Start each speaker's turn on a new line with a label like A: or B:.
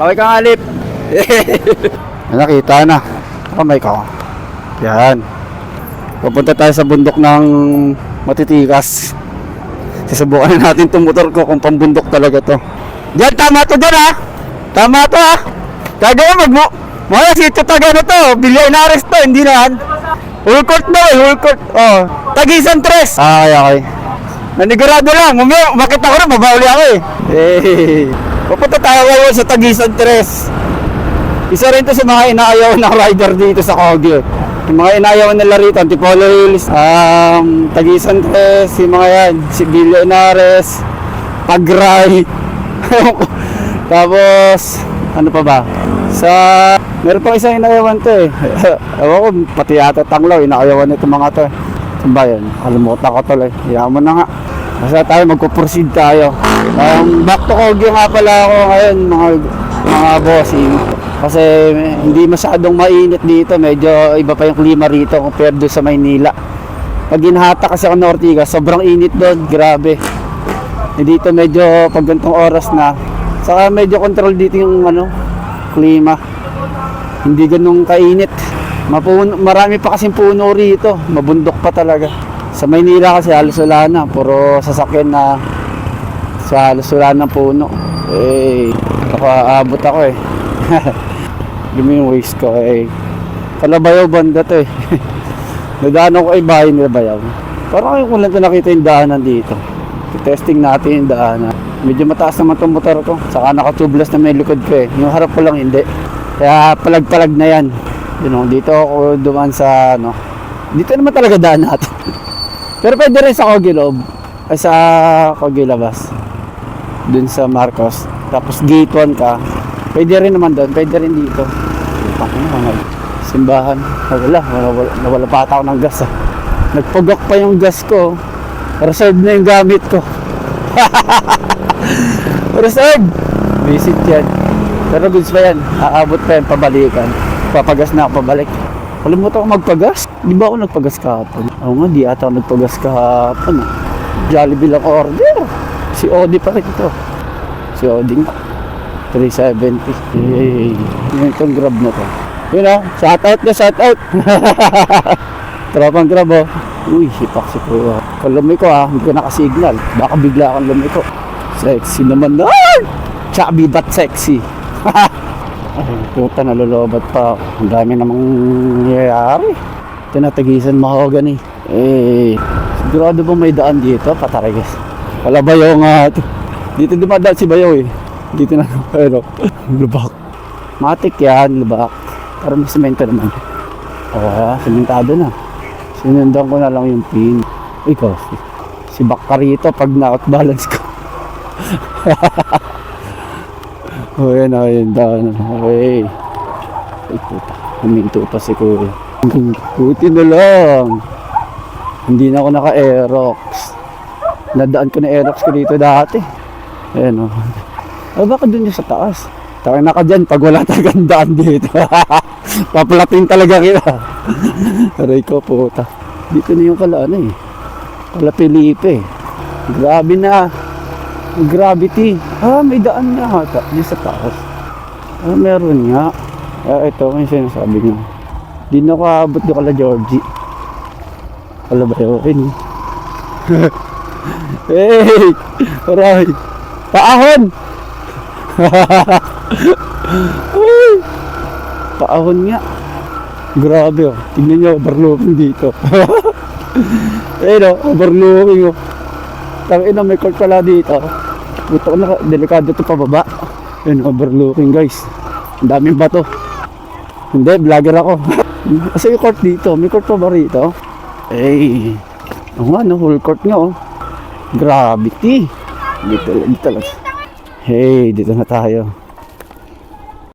A: Okay kang alip. Nakita na. Kamay ko. Yan. Pupunta tayo sa bundok ng matitikas. Susubukan na natin itong motor ko kung pambundok talaga to. Diyan, tama to doon ha. Tama to ha. Kagaya mag mo. Mga si ito taga na to. Na arrest to. Hindi na yan. Full court daw eh. Full court. Oh. Tagisan tres. Ah, okay, okay. Nanigurado lang. Umaya, makita ko na. Mabawali ako eh. Eh. Pupunta tayo ngayon sa Tagisan tres. Isa rin to sa mga inaayaw ng rider dito sa Kogyo. Yung mga inaayaw nila rito, Antipolo Hills, um, Tagisan Tres, yung mga yan, si Billionaires, Pagray. Tapos, ano pa ba? Sa, meron pang isang inaayawan to eh. Ewan ko, pati yata tanglaw, inaayawan nito mga to eh. Saan ba yun? Kalimutan ko tuloy. Hayaan mo na nga. Basta tayo, magpo-proceed tayo. Um, back to Kogyo nga pala ako ngayon, mga, mga bossing. Kasi hindi masyadong mainit dito. Medyo iba pa yung klima rito compared doon sa Maynila. Pag ginhata kasi ako ng Ortigas, sobrang init doon. Grabe. Eh, dito medyo pag ganitong oras na. Saka medyo control dito yung ano, klima. Hindi ganun kainit. Mapuno, marami pa kasing puno rito. Mabundok pa talaga. Sa Maynila kasi halos wala na. Puro sasakyan na sa halos wala ng puno. Eh, nakaabot ako eh. Dumi yung waist ko eh. Kalabayaw banda to eh. Nadaanan ko ay bahay nila bayaw. Parang ngayon ko lang nakita yung daanan dito. Testing natin yung daanan. Medyo mataas naman itong motor ko. Saka nakatublas na may likod ko eh. Yung harap ko lang hindi. Kaya palag-palag na yan. Yun know, dito ako duman sa ano. Dito naman talaga daan natin. Pero pwede rin sa Kogiloob. Ay sa Kogilabas. Dun sa Marcos. Tapos gate 1 ka. Pwede rin naman doon, pwede rin dito. Mga simbahan. Wala, nawala, nawala pa ata ako ng gas ah. Nagpagok pa yung gas ko. Reserve na yung gamit ko. Reserve! Visit yan. Pero goods pa yan. Aabot pa yan, pabalikan. Papagas na ako pabalik. Kalimutan ko magpagas. Di ba ako nagpagas kahapon? Oo nga, di ata ako nagpagas kahapon. ah. Jollibee lang order. Si Odi pa rin ito. Si Odi nga. 370. Yay. Yun itong grab na to. Yun o, shout out na shout out. Tropang grab o. Uy, hipak si Kuya. Kung lumiko ha, hindi ko nakasignal. Baka bigla kang lumiko. Sexy naman na. Chubby but sexy. Ay, puta, nalolobat pa. Ang dami namang nangyayari. Tinatagisan mahogany. Eh, sigurado ba may daan dito? Pataray guys. Wala bayaw nga. ito. Dito dumadaan si Bayaw eh. Dito na, pero, lubak. Matik yan, lubak. Pero may semento naman. Oo, sementado na. Sinundan ko na lang yung pin. Ikaw, si, si Bakarito pag na-out balance ko. oh, yan na, yan daan. Okay. Ay, puta. Huminto pa si Kuya. Buti na lang. Hindi na ako naka-aerox. Nadaan ko na aerox ko dito dati. Ayan o. Ay, baka dun yung sa taas. Taka na ka dyan pag wala talagang daan dito. Paplatin talaga kita. Aray ko, puta. Dito na yung kalaano eh. Kala Felipe. Grabe na. Gravity. Ah, may daan na hata. Dito sa taas. Ah, meron nga. Ah, ito, yung sinasabi niya. Di na ako aabot yung kala Georgie. Kala ba yun? hey! Aray! Paahon! Uy! Paahon nga. Grabe oh. Tignan nyo, overlooking dito. eh no, overlooking oh. Tangin na may court pala dito. Buto na, delikado to pababa. Yun, overlooking guys. Ang daming bato. Hindi, vlogger ako. Kasi yung court dito, may court pa ba rito? Eh, oo nga no, whole court nga oh. Gravity. Dito, dito lang. Hey, dito na tayo.